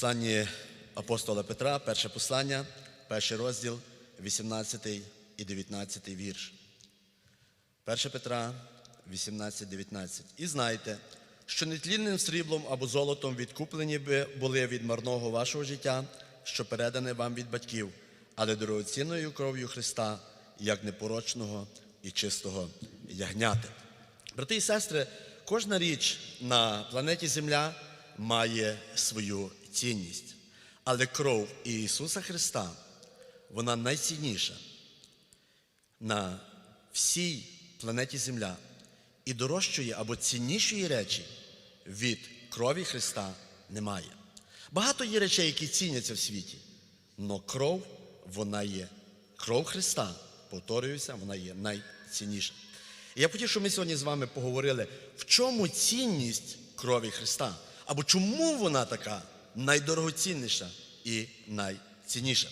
Послання апостола Петра, перше послання, перший розділ, 18 і 19 вірш. 1 Петра 18, 19. І знайте, що нетлінним сріблом або золотом відкуплені ви були від марного вашого життя, що передане вам від батьків, але дорогоцінною кров'ю Христа, як непорочного і чистого ягняти. Брати і сестри, кожна річ на планеті Земля має свою цінність. Але кров Ісуса Христа, вона найцінніша на всій планеті Земля і дорожчої або ціннішої речі від крові Христа немає. Багато є речей, які ціняться в світі, але кров, вона є. Кров Христа, повторююся, вона є найцінніша. І я хотів, щоб ми сьогодні з вами поговорили, в чому цінність крові Христа, або чому вона така найдорогоцінніша і найцінніша.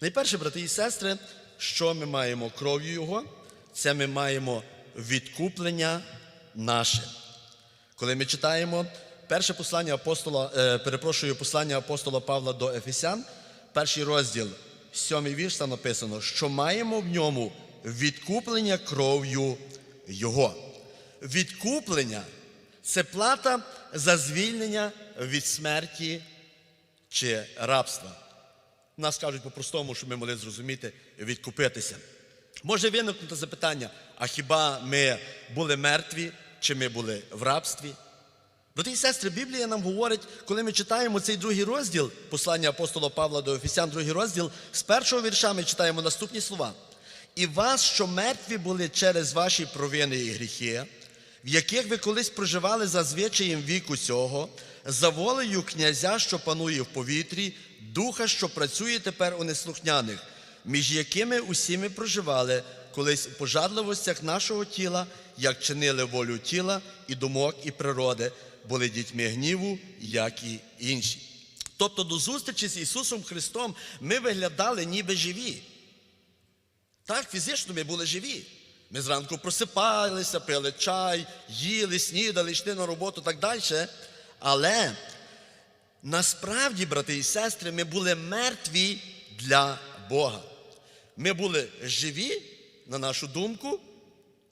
Найперше, брати і сестри, що ми маємо кров'ю Його, це ми маємо відкуплення наше. Коли ми читаємо перше послання апостола, е, перепрошую, послання апостола Павла до Ефесян, перший розділ, сьомий вірш, там написано, що маємо в ньому відкуплення кров'ю Його. Відкуплення це плата за звільнення від смерті чи рабства. Нас кажуть по-простому, щоб ми могли зрозуміти, відкупитися. Може виникнути запитання: а хіба ми були мертві, чи ми були в рабстві? Брати і сестри, Біблія нам говорить, коли ми читаємо цей другий розділ, послання апостола Павла до Ефесян, другий розділ, з першого вірша ми читаємо наступні слова. І вас, що мертві були через ваші провини і гріхи, в яких ви колись проживали за звичаєм віку цього, за волею князя, що панує в повітрі, духа, що працює тепер у неслухняних, між якими усі ми проживали колись у пожадливостях нашого тіла, як чинили волю тіла і думок, і природи, були дітьми гніву, як і інші. Тобто до зустрічі з Ісусом Христом ми виглядали ніби живі. Так, фізично ми були живі. Ми зранку просипалися, пили чай, їли, снідали, йшли на роботу так далі. Але насправді, брати і сестри, ми були мертві для Бога. Ми були живі, на нашу думку,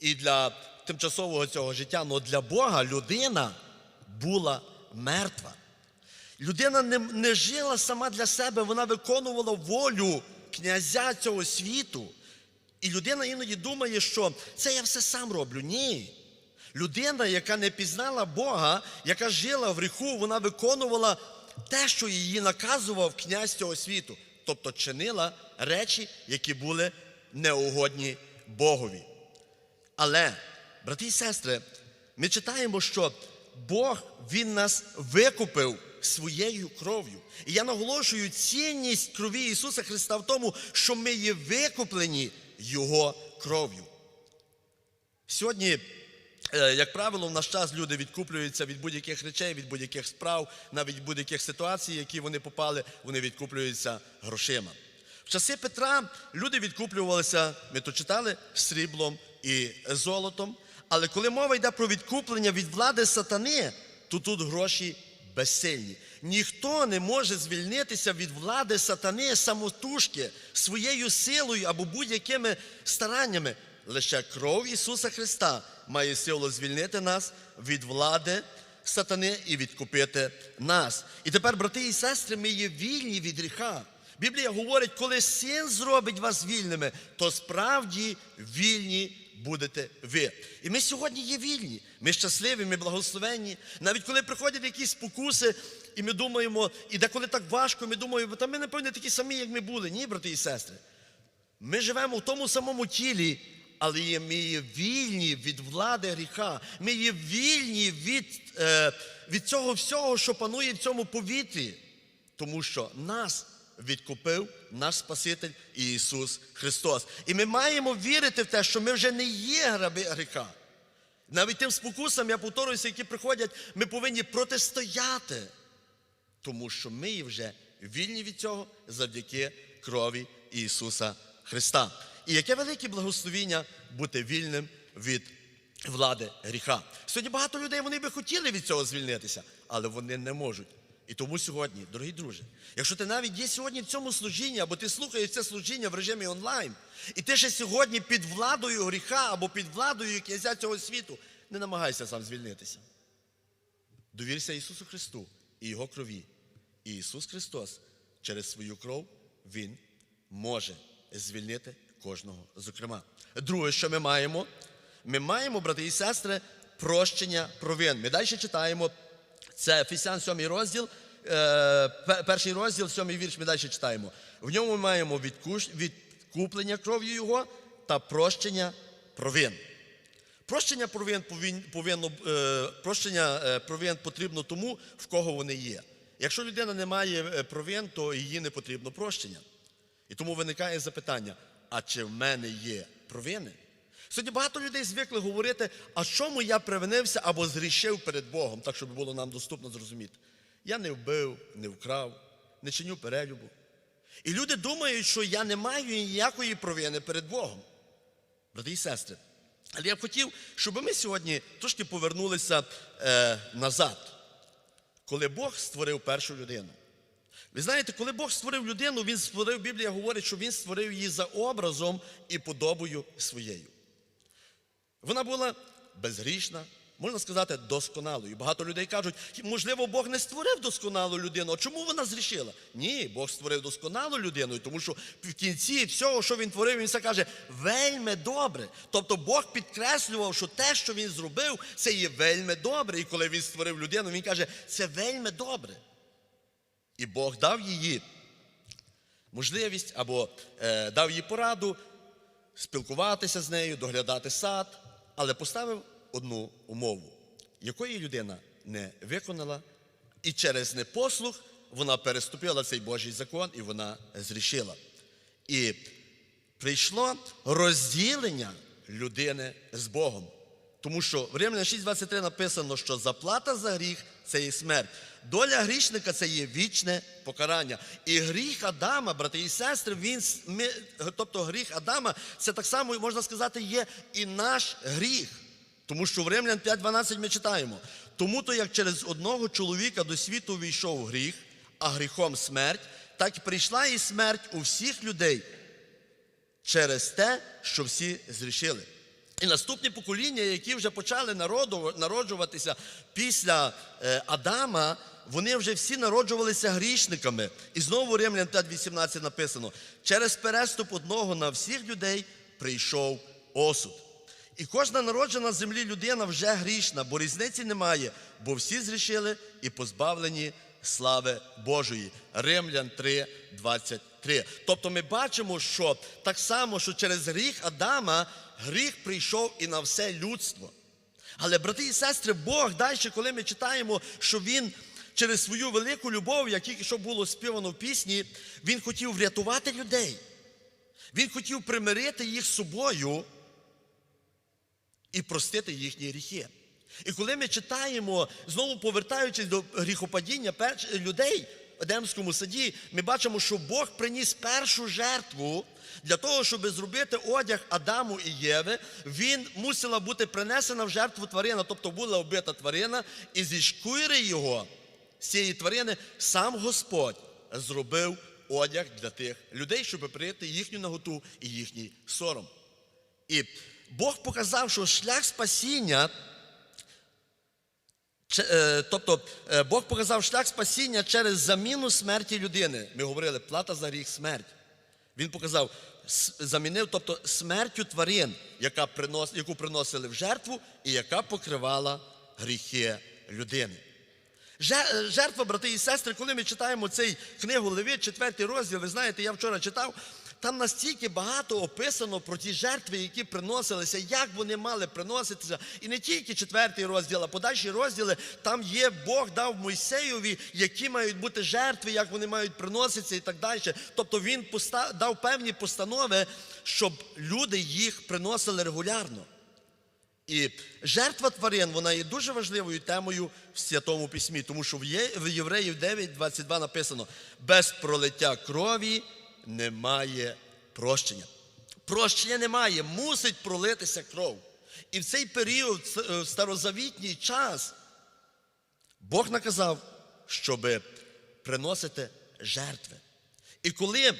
і для тимчасового цього життя, але для Бога людина була мертва. Людина не, не жила сама для себе, вона виконувала волю князя цього світу. І людина іноді думає, що це я все сам роблю. Ні. Людина, яка не пізнала Бога, яка жила в гріху, вона виконувала те, що її наказував князь цього світу. Тобто чинила речі, які були неугодні Богові. Але, брати і сестри, ми читаємо, що Бог Він нас викупив своєю кров'ю. І я наголошую цінність крові Ісуса Христа в тому, що ми є викуплені Його кров'ю. Сьогодні, як правило, в наш час люди відкуплюються від будь-яких речей, від будь-яких справ, навіть будь-яких ситуацій, які вони попали, вони відкуплюються грошима. В часи Петра люди відкуплювалися, ми то читали, сріблом і золотом. Але коли мова йде про відкуплення від влади сатани, то тут гроші безсильні. Ніхто не може звільнитися від влади сатани самотужки своєю силою або будь-якими стараннями. Лише кров Ісуса Христа має силу звільнити нас від влади сатани і відкупити нас. І тепер, брати і сестри, ми є вільні від гріха. Біблія говорить, коли син зробить вас вільними, то справді вільні будете ви. І ми сьогодні є вільні. Ми щасливі, ми благословенні. Навіть коли приходять якісь спокуси, і ми думаємо, і деколи так важко, ми думаємо, та ми напевне такі самі, як ми були. Ні, брати і сестри. Ми живемо в тому самому тілі, але ми є вільні від влади гріха. Ми є вільні від, е, від цього всього, що панує в цьому повітрі. Тому що нас відкупив наш Спаситель Ісус Христос. І ми маємо вірити в те, що ми вже не є граби гріха. Навіть тим спокусам, я повторююся, які приходять, ми повинні протистояти. Тому що ми вже вільні від цього завдяки крові Ісуса Христа. І яке велике благословіння бути вільним від влади гріха. Сьогодні багато людей вони би хотіли від цього звільнитися, але вони не можуть. І тому сьогодні, дорогі друзі, якщо ти навіть є сьогодні в цьому служінні, або ти слухаєш це служіння в режимі онлайн, і ти ще сьогодні під владою гріха або під владою князя цього світу, не намагайся сам звільнитися. Довірся Ісусу Христу і Його крові. І Ісус Христос через свою кров Він може звільнити кожного. Зокрема, друге, що ми маємо, ми маємо, брати і сестри, прощення провин. Ми далі читаємо. Це Ефесян 7 розділ, е, перший розділ, сьомий вірш, ми далі читаємо. В ньому ми маємо відкуплення кров'ю Його та прощення провин. Прощення провин повинно, е, прощення е, провин потрібно тому, в кого вони є. Якщо людина не має провин, то їй не потрібно прощення. І тому виникає запитання: а чи в мене є провини? Сьогодні багато людей звикли говорити, а чому я привинився або зрішив перед Богом, так щоб було нам доступно зрозуміти. Я не вбив, не вкрав, не чиню перелюбу. І люди думають, що я не маю ніякої провини перед Богом. Брати і сестри, але я б хотів, щоб ми сьогодні трошки повернулися е, назад, коли Бог створив першу людину. Ви знаєте, коли Бог створив людину, Він створив, Біблія говорить, що Він створив її за образом і подобою своєю. Вона була безгрішна, можна сказати, досконалою. Багато людей кажуть, можливо, Бог не створив досконалу людину. А чому вона зрішила? Ні, Бог створив досконалу людину, тому що в кінці всього, що він творив, він все каже, вельми добре. Тобто Бог підкреслював, що те, що він зробив, це є вельми добре. І коли він створив людину, він каже, це вельми добре. І Бог дав її можливість або е, дав їй пораду спілкуватися з нею, доглядати сад, але поставив одну умову, якої людина не виконала, і через непослух вона переступила цей Божий закон і вона зрішила. І прийшло розділення людини з Богом. Тому що в Римлян 6.23 написано, що заплата за гріх це є смерть. Доля грішника це є вічне покарання. І гріх Адама, брати і сестри, він, ми, тобто гріх Адама, це так само, можна сказати, є і наш гріх. Тому що в Римлян 5.12 ми читаємо. Тому то, як через одного чоловіка до світу війшов гріх, а гріхом смерть, так прийшла і смерть у всіх людей через те, що всі зрішили. І наступні покоління, які вже почали народжуватися після е, Адама, вони вже всі народжувалися грішниками. І знову Римлян 5.18 написано: через переступ одного на всіх людей прийшов осуд. І кожна народжена з землі людина вже грішна, бо різниці немає, бо всі зрішили і позбавлені слави Божої. Римлян 3, 23. Тобто ми бачимо, що так само, що через гріх Адама гріх прийшов і на все людство. Але, брати і сестри, Бог далі, коли ми читаємо, що Він через свою велику любов, як тільки що було співано в пісні, Він хотів врятувати людей. Він хотів примирити їх з собою і простити їхні гріхи. І коли ми читаємо, знову повертаючись до гріхопадіння людей Едемському саді, ми бачимо, що Бог приніс першу жертву для того, щоб зробити одяг Адаму і Єви. Він мусила бути принесена в жертву тварина, тобто була вбита тварина, і зі шкури його, з цієї тварини, сам Господь зробив одяг для тих людей, щоб прийти їхню наготу і їхній сором. І Бог показав, що шлях спасіння, тобто е, Бог показав шлях спасіння через заміну смерті людини. Ми говорили, плата за гріх смерть. Він показав, замінив, тобто смертю тварин, яка принос, яку приносили в жертву і яка покривала гріхи людини. Е, Жертва, брати і сестри, коли ми читаємо цей книгу Левит, четвертий розділ, ви знаєте, я вчора читав, там настільки багато описано про ті жертви, які приносилися, як вони мали приноситися. І не тільки четвертий розділ, а подальші розділи, там є Бог дав Мойсеєві, які мають бути жертви, як вони мають приноситися і так далі. Тобто він дав певні постанови, щоб люди їх приносили регулярно. І жертва тварин вона є дуже важливою темою в Святому Письмі, тому що в Євреїв 9.22 написано: без пролиття крові немає прощення. Прощення немає, мусить пролитися кров. І в цей період, в старозавітній час, Бог наказав щоб приносити жертви. І коли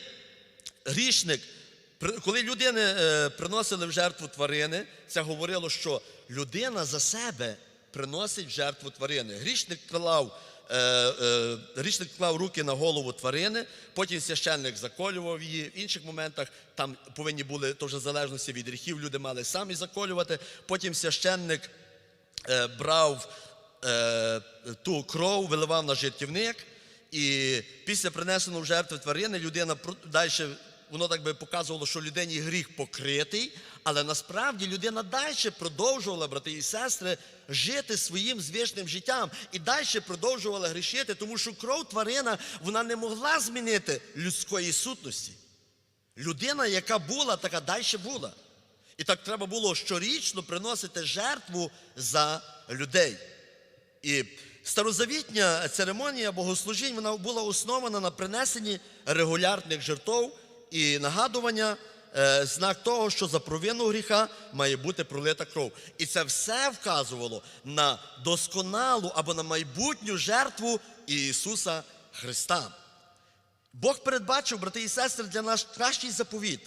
грішник, коли людини е, приносили в жертву тварини, це говорило, що людина за себе приносить в жертву тварини. Грішник клав, е, е, клав руки на голову тварини, потім священник заколював її. В інших моментах там повинні були, в залежності від гріхів, люди мали самі заколювати. Потім священник е, брав ту кров, виливав на жертівник, і після принесеної в жертви тварини людина далі, воно так би показувало, що людині гріх покритий, але насправді людина далі продовжувала, брати і сестри, жити своїм звичним життям і далі продовжувала грішити, тому що кров тварина вона не могла змінити людської сутності. Людина, яка була, така далі була. І так треба було щорічно приносити жертву за людей. І старозавітня церемонія богослужінь вона була основана на принесенні регулярних жертв і нагадування, е, знак того, що за провину гріха має бути пролита кров. І це все вказувало на досконалу або на майбутню жертву Ісуса Христа. Бог передбачив, брати і сестри, для нас кращий заповіт,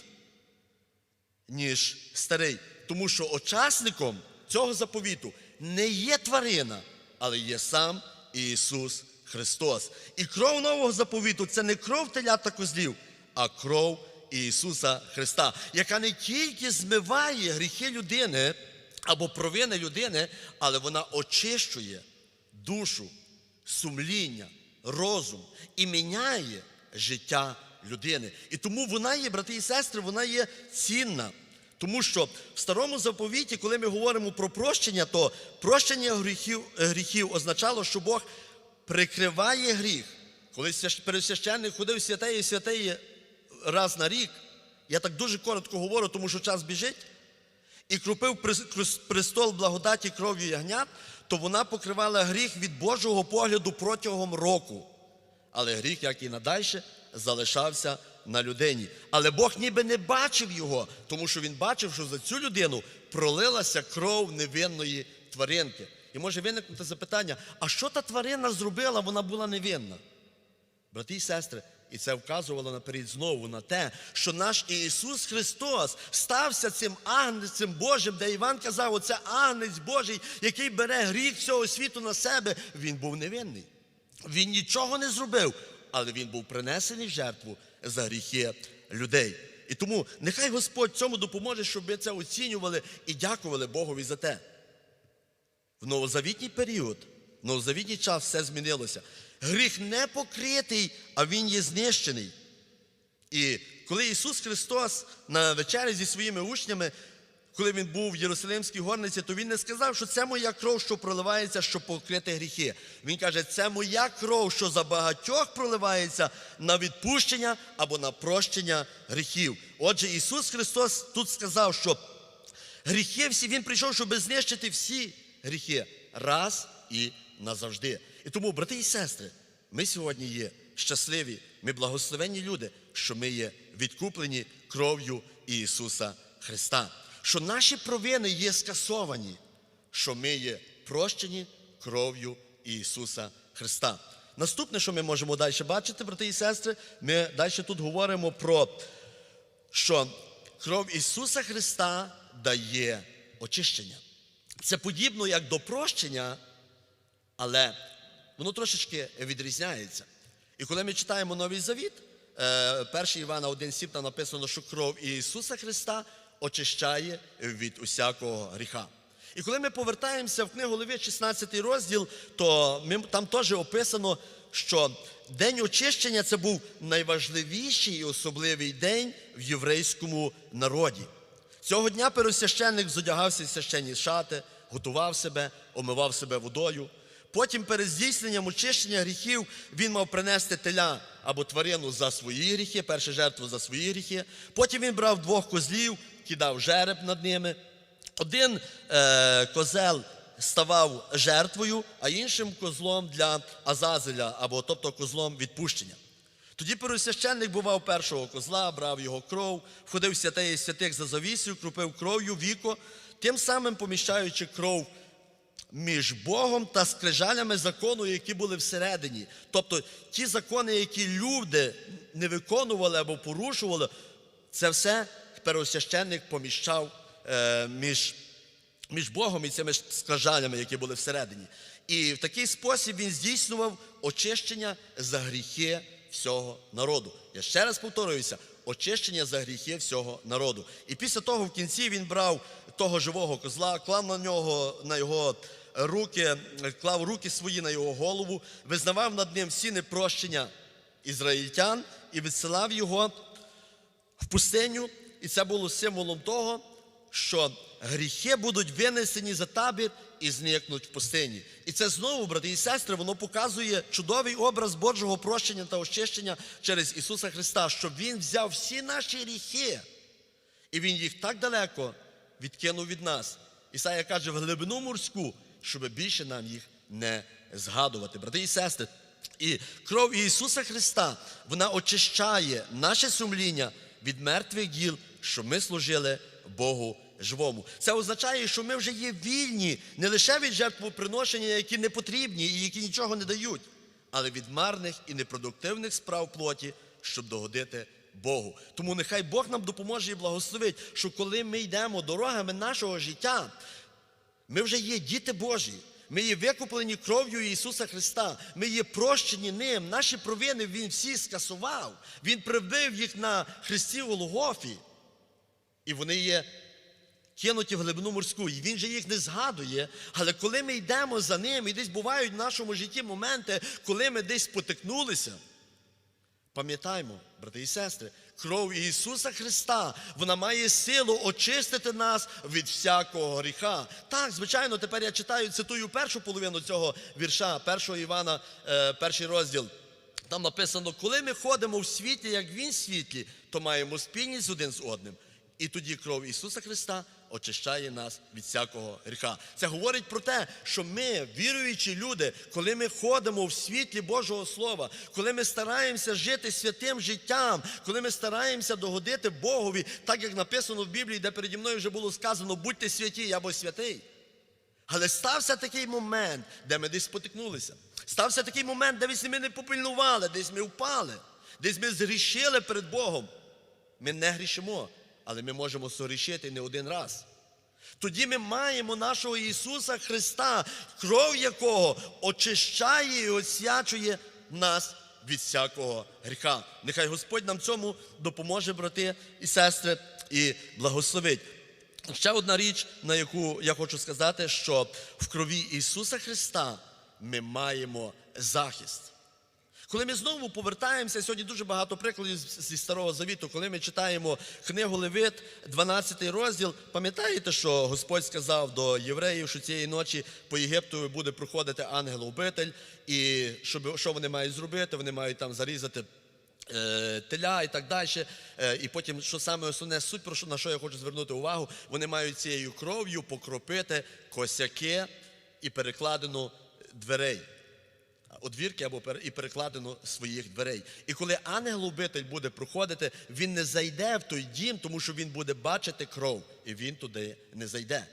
ніж старий. Тому що учасником цього заповіту не є тварина, але є сам Ісус Христос. І кров нового заповіту це не кров телят та козлів, а кров Ісуса Христа, яка не тільки змиває гріхи людини або провини людини, але вона очищує душу, сумління, розум і міняє життя людини. І тому вона є, брати і сестри, вона є цінна. Тому що в старому заповіті, коли ми говоримо про прощення, то прощення гріхів, гріхів означало, що Бог прикриває гріх. Коли свящ- пересвященник ходив святеї святеї раз на рік, я так дуже коротко говорю, тому що час біжить, і крупив престол благодаті кров'ю ягнят, то вона покривала гріх від Божого погляду протягом року. Але гріх, як і надальше, залишався на людині. Але Бог ніби не бачив його, тому що він бачив, що за цю людину пролилася кров невинної тваринки. І може виникнути запитання: а що та тварина зробила, вона була невинна? Брати і сестри, і це вказувало наперед знову на те, що наш Ісус Христос стався цим агнецем Божим, де Іван казав, оце агнець Божий, який бере гріх всього світу на себе. Він був невинний. Він нічого не зробив, але він був принесений в жертву за гріхи людей. І тому нехай Господь цьому допоможе, щоб ми це оцінювали і дякували Богові за те. В новозавітній період, в новозавітній час все змінилося. Гріх не покритий, а він є знищений. І коли Ісус Христос на вечері зі своїми учнями, коли Він був в Єрусалимській горниці, то Він не сказав, що це моя кров, що проливається, щоб покрити гріхи. Він каже, це моя кров, що за багатьох проливається на відпущення або на прощення гріхів. Отже, Ісус Христос тут сказав, що Гріхи всі, Він прийшов, щоб знищити всі гріхи раз і назавжди. І тому, брати і сестри, ми сьогодні є щасливі, ми благословенні люди, що ми є відкуплені кров'ю Ісуса Христа, що наші провини є скасовані, що ми є прощені кров'ю Ісуса Христа. Наступне, що ми можемо далі бачити, брати і сестри, ми далі тут говоримо про що кров Ісуса Христа дає очищення. Це подібно як до прощення, але воно трошечки відрізняється. І коли ми читаємо Новий Завіт, 1 Івана 1,7 там написано, що кров Ісуса Христа очищає від усякого гріха. І коли ми повертаємося в книгу Левит, 16 розділ, то ми, там теж описано, що день очищення це був найважливіший і особливий день в єврейському народі. Цього дня пересвященник зодягався в священні шати, готував себе, омивав себе водою. Потім перед здійсненням очищення гріхів він мав принести теля або тварину за свої гріхи, першу жертву за свої гріхи. Потім він брав двох козлів, кидав жереб над ними. Один е, козел ставав жертвою, а іншим козлом для Азазеля, або тобто козлом відпущення. Тоді первосвященник бував першого козла, брав його кров, входив в святеї святих за завісію, крупив кров'ю віко, тим самим поміщаючи кров між Богом та скрижалями закону, які були всередині. Тобто ті закони, які люди не виконували або порушували, це все первосвященник поміщав е, між, між Богом і цими скрижалями, які були всередині. І в такий спосіб він здійснював очищення за гріхи всього народу. Я ще раз повторююся, очищення за гріхи всього народу. І після того в кінці він брав того живого козла, клав на нього, на його руки, клав руки свої на його голову, визнавав над ним всі непрощення ізраїльтян і відсилав його в пустиню. І це було символом того, що гріхи будуть винесені за табір і зникнуть в пустині. І це знову, брати і сестри, воно показує чудовий образ Божого прощення та очищення через Ісуса Христа, що Він взяв всі наші гріхи, і Він їх так далеко відкинув від нас. Ісая каже, в глибину морську, щоб більше нам їх не згадувати. Брати і сестри, і кров Ісуса Христа, вона очищає наше сумління від мертвих діл, що ми служили Богу живому. Це означає, що ми вже є вільні не лише від жертвоприношення, які не потрібні і які нічого не дають, але від марних і непродуктивних справ плоті, щоб догодити Богу. Тому нехай Бог нам допоможе і благословить, що коли ми йдемо дорогами нашого життя, ми вже є діти Божі. Ми є викуплені кров'ю Ісуса Христа. Ми є прощені ним. Наші провини Він всі скасував. Він прибив їх на хресті Голгофі. І вони є кинуті в глибину морську. І він же їх не згадує. Але коли ми йдемо за ним, і десь бувають в нашому житті моменти, коли ми десь потикнулися, Пам'ятаймо, брати і сестри, кров Ісуса Христа, вона має силу очистити нас від всякого гріха. Так, звичайно, тепер я читаю, цитую першу половину цього вірша, 1 Івана, е, перший розділ. Там написано, коли ми ходимо в світлі, як Він в світлі, то маємо спільність один з одним. І тоді кров Ісуса Христа очищає нас від всякого гріха. Це говорить про те, що ми, віруючі люди, коли ми ходимо в світлі Божого Слова, коли ми стараємося жити святим життям, коли ми стараємося догодити Богові, так як написано в Біблії, де переді мною вже було сказано, будьте святі, я бо святий. Але стався такий момент, де ми десь спотикнулися. Стався такий момент, де десь ми не попильнували, десь ми впали, десь ми згрішили перед Богом. Ми не грішимо, але ми можемо согрішити не один раз. Тоді ми маємо нашого Ісуса Христа, кров якого очищає і освячує нас від всякого гріха. Нехай Господь нам цьому допоможе, брати і сестри, і благословить. Ще одна річ, на яку я хочу сказати, що в крові Ісуса Христа ми маємо захист. Коли ми знову повертаємося, сьогодні дуже багато прикладів зі Старого Завіту, коли ми читаємо книгу Левит, 12 розділ, пам'ятаєте, що Господь сказав до євреїв, що цієї ночі по Єгипту буде проходити ангел-убитель, і щоб, що вони мають зробити? Вони мають там зарізати е, теля і так далі. Е, І потім, що саме основне суть, про що, на що я хочу звернути увагу, вони мають цією кров'ю покропити косяки і перекладину дверей. Одвірки або і перекладину своїх дверей. І коли ангел-убитель буде проходити, він не зайде в той дім, тому що він буде бачити кров, і він туди не зайде.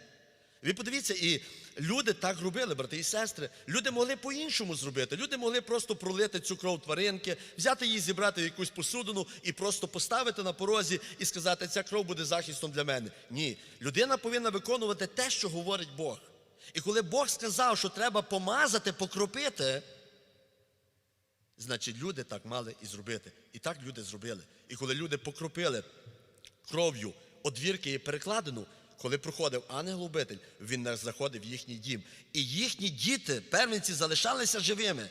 Ви подивіться, і люди так робили, брати і сестри. Люди могли по-іншому зробити. Люди могли просто пролити цю кров тваринки, взяти її, зібрати в якусь посудину і просто поставити на порозі і сказати, ця кров буде захистом для мене. Ні, людина повинна виконувати те, що говорить Бог. І коли Бог сказав, що треба помазати, покропити, значить люди так мали і зробити. І так люди зробили. І коли люди покропили кров'ю одвірки і перекладину, коли проходив ангел-убитель, він не заходив в їхній дім. І їхні діти, первенці, залишалися живими.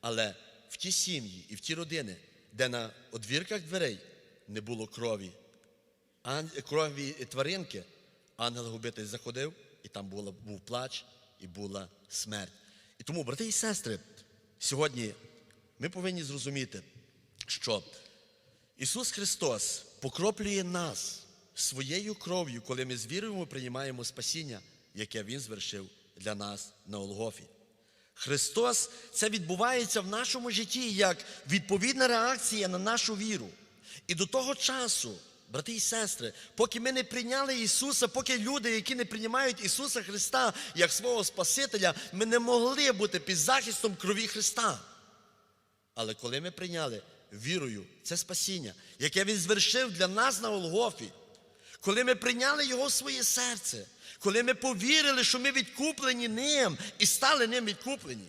Але в ті сім'ї і в ті родини, де на одвірках дверей не було крові, крові тваринки, ангел-губитель заходив, і там був плач і була смерть. І тому, брати і сестри, сьогодні ми повинні зрозуміти, що Ісус Христос покроплює нас своєю кров'ю, коли ми з вірою приймаємо спасіння, яке Він звершив для нас на Олгофі. Христос, це відбувається в нашому житті як відповідна реакція на нашу віру. І до того часу, брати і сестри, поки ми не прийняли Ісуса, поки люди, які не приймають Ісуса Христа як свого Спасителя, ми не могли бути під захистом крові Христа. Але коли ми прийняли вірою це спасіння, яке Він звершив для нас на Голгофі, коли ми прийняли Його в своє серце, коли ми повірили, що ми відкуплені ним і стали ним відкуплені,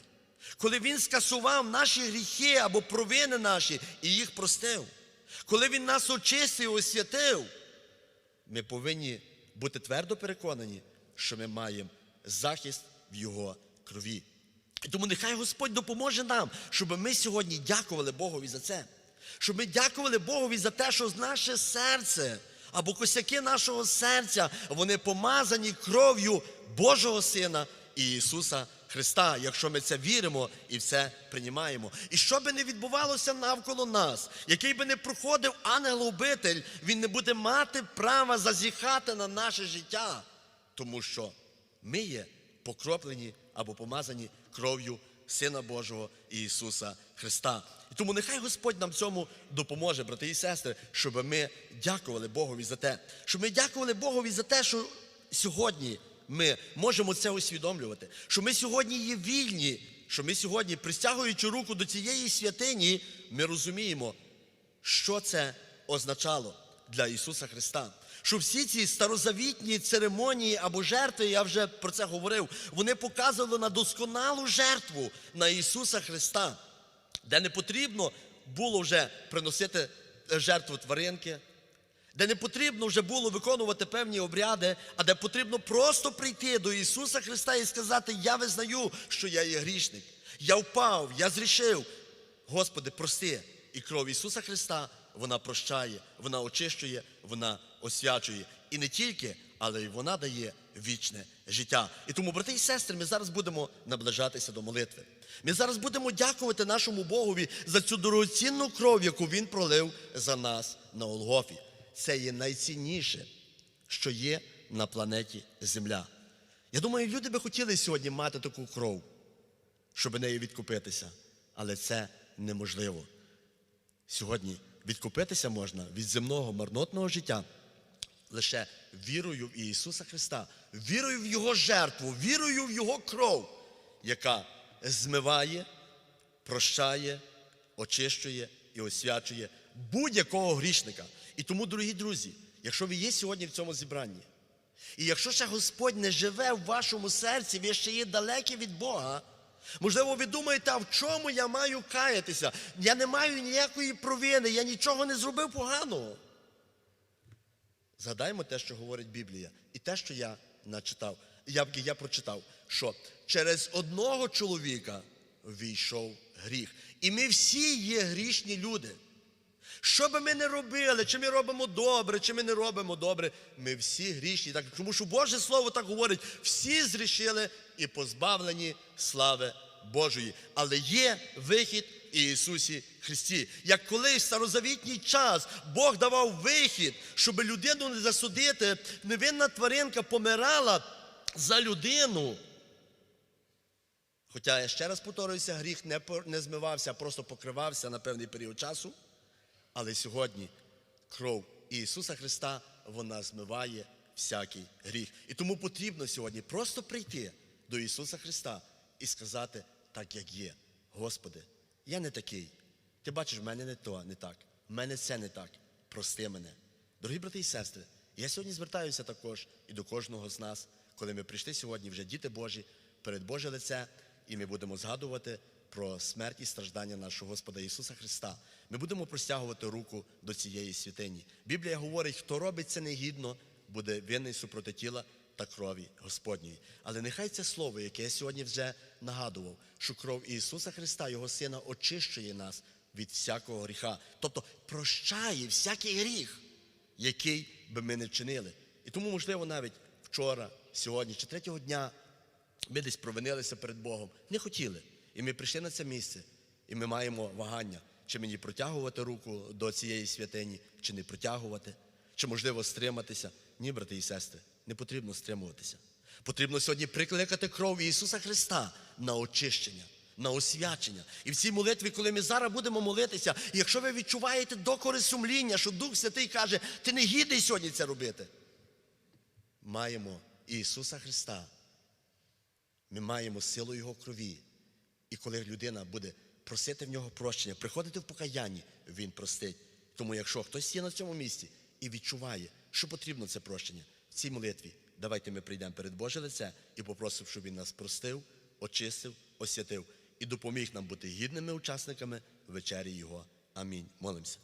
коли Він скасував наші гріхи або провини наші і їх простив, коли Він нас очистив і освятив, ми повинні бути твердо переконані, що ми маємо захист в Його крові. І тому нехай Господь допоможе нам, щоб ми сьогодні дякували Богові за це. Щоб ми дякували Богові за те, що наше серце або косяки нашого серця, вони помазані кров'ю Божого Сина і Ісуса Христа, якщо ми це віримо і все приймаємо. І що би не відбувалося навколо нас, який би не проходив ангел-убитель, він не буде мати права зазіхати на наше життя, тому що ми є покроплені або помазані кров'ю Сина Божого Ісуса Христа. І тому нехай Господь нам цьому допоможе, брати і сестри, щоб ми дякували Богові за те, щоб ми дякували Богові за те, що сьогодні ми можемо це усвідомлювати, що ми сьогодні є вільні, що ми сьогодні, пристягуючи руку до цієї святині, ми розуміємо, що це означало для Ісуса Христа. Що всі ці старозавітні церемонії або жертви, я вже про це говорив, вони показували на досконалу жертву на Ісуса Христа, де не потрібно було вже приносити е, жертву тваринки, де не потрібно вже було виконувати певні обряди, а де потрібно просто прийти до Ісуса Христа і сказати: Я визнаю, що я є грішник, я впав, я зрішив. Господи, прости. І кров Ісуса Христа вона прощає, вона очищує, вона освячує. І не тільки, але й вона дає вічне життя. І тому, брати і сестри, ми зараз будемо наближатися до молитви. Ми зараз будемо дякувати нашому Богові за цю дорогоцінну кров, яку Він пролив за нас на Олгофі. Це є найцінніше, що є на планеті Земля. Я думаю, люди би хотіли сьогодні мати таку кров, щоб нею відкупитися, але це неможливо. Сьогодні відкупитися можна від земного марнотного життя лише вірою в Ісуса Христа, вірою в Його жертву, вірою в Його кров, яка змиває, прощає, очищує і освячує будь-якого грішника. І тому, дорогі друзі, якщо ви є сьогодні в цьому зібранні, і якщо ще Господь не живе в вашому серці, ви ще є далекі від Бога. Можливо, ви думаєте, а в чому я маю каятися? Я не маю ніякої провини, я нічого не зробив поганого. Згадаймо те, що говорить Біблія, і те, що я начитав, я, я прочитав, що через одного чоловіка війшов гріх. І ми всі є грішні люди. Що би ми не робили, чи ми робимо добре, чи ми не робимо добре, ми всі грішні. Так, тому що Боже Слово так говорить: всі зрішили і позбавлені слави Божої. Але є вихід в Ісусі Христі. Як колись в старозавітній час Бог давав вихід, щоб людину не засудити, невинна тваринка помирала за людину. Хоча я ще раз повторююся, гріх не змивався, а просто покривався на певний період часу. Але сьогодні кров Ісуса Христа вона змиває всякий гріх. І тому потрібно сьогодні просто прийти до Ісуса Христа і сказати так, як є. Господи, я не такий. Ти бачиш, в мене не то, не так. В мене це не так. Прости мене. Дорогі брати і сестри, я сьогодні звертаюся також і до кожного з нас, коли ми прийшли сьогодні вже діти Божі перед Боже лице, і ми будемо згадувати про смерть і страждання нашого Господа Ісуса Христа. Ми будемо простягувати руку до цієї святині. Біблія говорить, хто робить це негідно, буде винний супроти тіла та крові Господньої. Але нехай це слово, яке я сьогодні вже нагадував, що кров Ісуса Христа, Його Сина, очищує нас від всякого гріха, тобто прощає всякий гріх, який би ми не вчинили. І тому, можливо, навіть вчора, сьогодні чи третього дня ми десь провинилися перед Богом, не хотіли. І ми прийшли на це місце, і ми маємо вагання, чи мені протягувати руку до цієї святині, чи не протягувати, чи можливо стриматися. Ні, брати і сестри, не потрібно стримуватися. Потрібно сьогодні прикликати кров Ісуса Христа на очищення. на освячення. І в цій молитві, коли ми зараз будемо молитися, якщо ви відчуваєте докори сумління, що Дух Святий каже, ти не гідний сьогодні це робити. Маємо Ісуса Христа. Ми маємо силу Його крові. І коли людина буде просити в нього прощення, приходити в покаянні, Він простить. Тому якщо хтось є на цьому місці і відчуває, що потрібно це прощення в цій молитві, давайте ми прийдемо перед Боже лице і попросимо, щоб Він нас простив, очистив, освятив і допоміг нам бути гідними учасниками вечері Його. Амінь. Молимося.